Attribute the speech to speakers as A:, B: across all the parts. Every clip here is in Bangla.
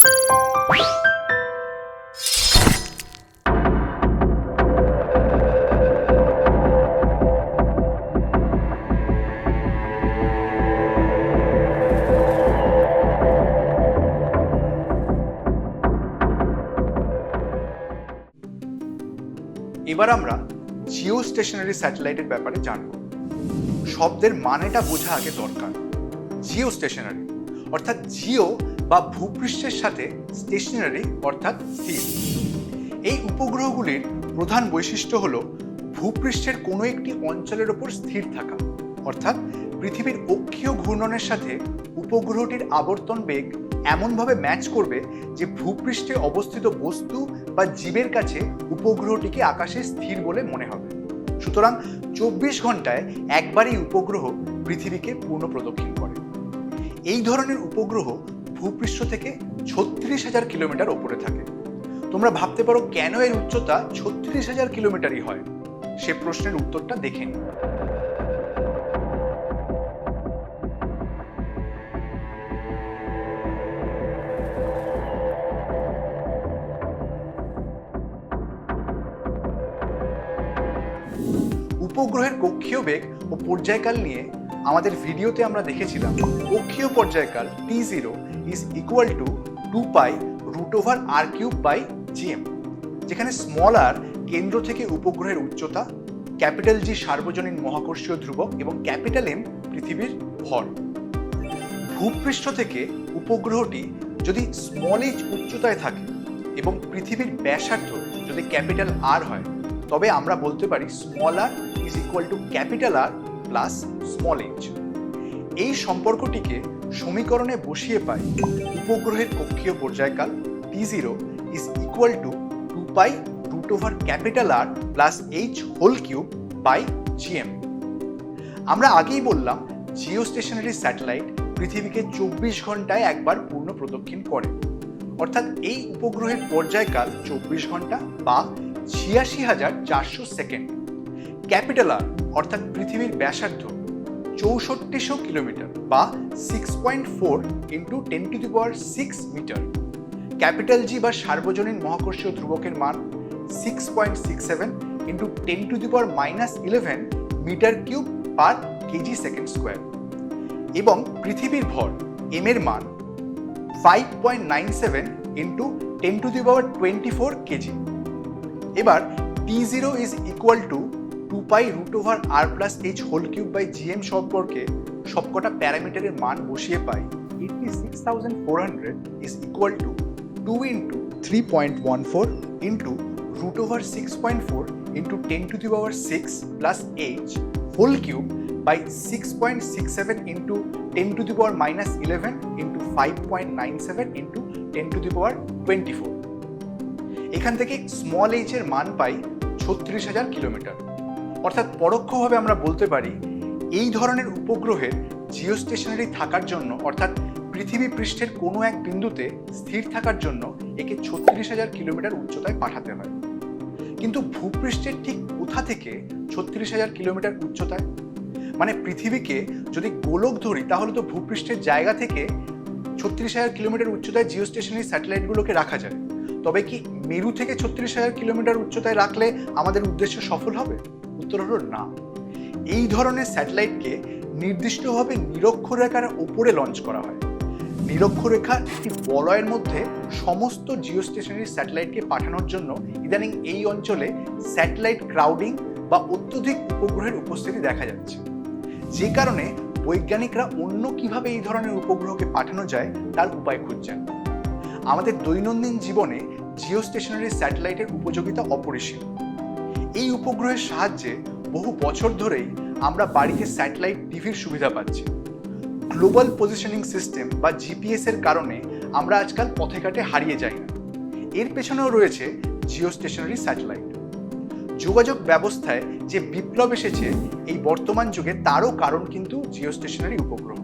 A: এবার আমরা জিও স্টেশনারি স্যাটেলাইটের ব্যাপারে জানব। শব্দের মানেটা বোঝা আগে দরকার। জিও স্টেশনারি, অর্থাৎ জিও বা ভূপৃষ্ঠের সাথে স্টেশনারি অর্থাৎ স্থির এই উপগ্রহগুলির প্রধান বৈশিষ্ট্য হল ভূপৃষ্ঠের কোনো একটি অঞ্চলের ওপর স্থির থাকা, অর্থাৎ পৃথিবীর অক্ষীয় ঘূর্ণনের সাথে উপগ্রহটির আবর্তন বেগ এমনভাবে ম্যাচ করবে যে ভূপৃষ্ঠে অবস্থিত বস্তু বা জীবের কাছে উপগ্রহটিকে আকাশে স্থির বলে মনে হবে। সুতরাং চব্বিশ ঘন্টায় একবারই উপগ্রহ পৃথিবীকে পূর্ণ প্রদক্ষিণ করে। এই ধরনের উপগ্রহ ভূপৃষ্ঠ থেকে ছত্রিশ হাজার কিলোমিটার ওপরে থাকে। তোমরা ভাবতে পারো কেন এর উচ্চতা ছত্রিশ হাজার কিলোমিটারই হয়? সে প্রশ্নের উত্তরটা দেখে উপগ্রহের কক্ষীয় বেগ ও পর্যায়কাল নিয়ে আমাদের ভিডিওতে আমরা দেখেছিলাম কক্ষীয় পর্যায়কাল T zero is equal to two pi root over R cube by GM যেখানে স্মল আর কেন্দ্র থেকে উপগ্রহের উচ্চতা, ক্যাপিটাল জি সার্বজনীন মহাকর্ষীয় ধ্রুবক এবং ক্যাপিটাল এম পৃথিবীর ভর। ভূপৃষ্ঠ থেকে উপগ্রহটি যদি স্মল এইচ উচ্চতায় থাকে এবং পৃথিবীর ব্যাসার্ধ যদি ক্যাপিটাল আর হয়, তবে আমরা বলতে পারি small R is equal to capital R plus small H এই সম্পর্কটিকে সমীকরণে বসিয়ে পাই উপগ্রহের কক্ষীয় পর্যায়কাল T zero is equal to two pi root over capital R plus H whole cube by GM আমরা আগেই বললাম জিও স্টেশনারি স্যাটেলাইট পৃথিবীকে চব্বিশ ঘন্টায় একবার পূর্ণ প্রদক্ষিণ করে। অর্থাৎ এই উপগ্রহের পর্যায়কাল চব্বিশ ঘণ্টা বা ছিয়াশি হাজার চারশো সেকেন্ড। ক্যাপিটাল আর অর্থাৎ পৃথিবীর ব্যাসার্ধ চৌষট্টিশো কিলোমিটার বা six point four into ten to the power six metre capital G বা সার্বজনীন মহাকর্ষীয় ধ্রুবকের মান six point six seven into ten to the power minus eleven metre cube per kg second square এবং পৃথিবীর ভর এম এর মান five point nine seven into ten to the power twenty four kg এবার T zero is equal to two pi root over R plus H whole cube by GM সম্পর্কে সবকটা প্যারামিটারের মান বসিয়ে পাই। Eighty six thousand four hundred is equal to two into three point one four into root over six point four into ten to the power six plus H whole cube by six point six seven into ten to the power minus eleven into five point nine seven into ten to the power twenty four এখান থেকে স্মল এইচ এর মান পাই ছত্রিশ হাজার কিলোমিটার। অর্থাৎ পরোক্ষভাবে আমরা বলতে পারি, এই ধরনের উপগ্রহের জিও স্টেশনারি থাকার জন্য, অর্থাৎ পৃথিবী পৃষ্ঠের কোনো এক বিন্দুতে স্থির থাকার জন্য একে ছত্রিশ হাজার কিলোমিটার উচ্চতায় পাঠাতে হয়। কিন্তু ভূপৃষ্ঠের ঠিক কোথা থেকে ছত্রিশ হাজার কিলোমিটার উচ্চতায়? মানে পৃথিবীকে যদি গোলক ধরি, তাহলে তো ভূপৃষ্ঠের জায়গা থেকে ছত্রিশ হাজার কিলোমিটার উচ্চতায় জিও স্টেশনারি স্যাটেলাইটগুলোকে রাখা যায়। তবে কি মেরু থেকে ছত্রিশ হাজার কিলোমিটার উচ্চতায় রাখলে আমাদের উদ্দেশ্য সফল হবে? উত্তর হলো না। এই ধরনের স্যাটেলাইটকে নির্দিষ্টভাবে নিরক্ষরেখার ওপরে লঞ্চ করা হয়। নিরক্ষরেখা একটি বলয়ের মধ্যে সমস্ত জিও স্টেশনারি স্যাটেলাইটকে পাঠানোর জন্য ইদানিং এই অঞ্চলে স্যাটেলাইট ক্রাউডিং বা অত্যধিক উপগ্রহের উপস্থিতি দেখা যাচ্ছে। যে কারণে বৈজ্ঞানিকরা অন্য কীভাবে এই ধরনের উপগ্রহকে পাঠানো যায় তার উপায় খুঁজছেন। আমাদের দৈনন্দিন জীবনে জিও স্টেশনারি স্যাটেলাইটের উপযোগিতা অপরিসীম। এই উপগ্রহের সাহায্যে বহু বছর ধরেই আমরা বাড়িতে স্যাটেলাইট টিভির সুবিধা পাচ্ছি। গ্লোবাল পজিশনিং সিস্টেম বা জিপিএস এর কারণে আমরা আজকাল পথে ঘাটে হারিয়ে যাই না। এর পেছনেও রয়েছে জিও স্টেশনারি স্যাটেলাইট। যোগাযোগ ব্যবস্থায় যে বিপ্লব এসেছে, এই বর্তমান যুগে তারও কারণ কিন্তু জিও স্টেশনারি উপগ্রহ।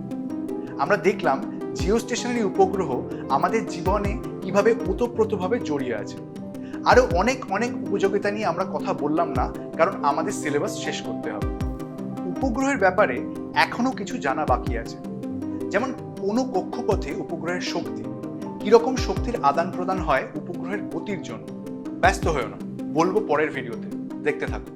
A: আমরা দেখলাম জিও স্টেশনারি উপগ্রহ আমাদের জীবনে কীভাবে ওতপ্রোতভাবে জড়িয়ে আছে। আরও অনেক অনেক উপযোগিতা নিয়ে আমরা কথা বললাম না, কারণ আমাদের সিলেবাস শেষ করতে হবে। উপগ্রহের ব্যাপারে এখনও কিছু জানা বাকি আছে। যেমন কোনো কক্ষপথে উপগ্রহের শক্তি, কীরকম শক্তির আদান প্রদান হয় উপগ্রহের গতির জন্য। ব্যস্ত হয়েও না, বলব পরের ভিডিওতে দেখতে থাকুন।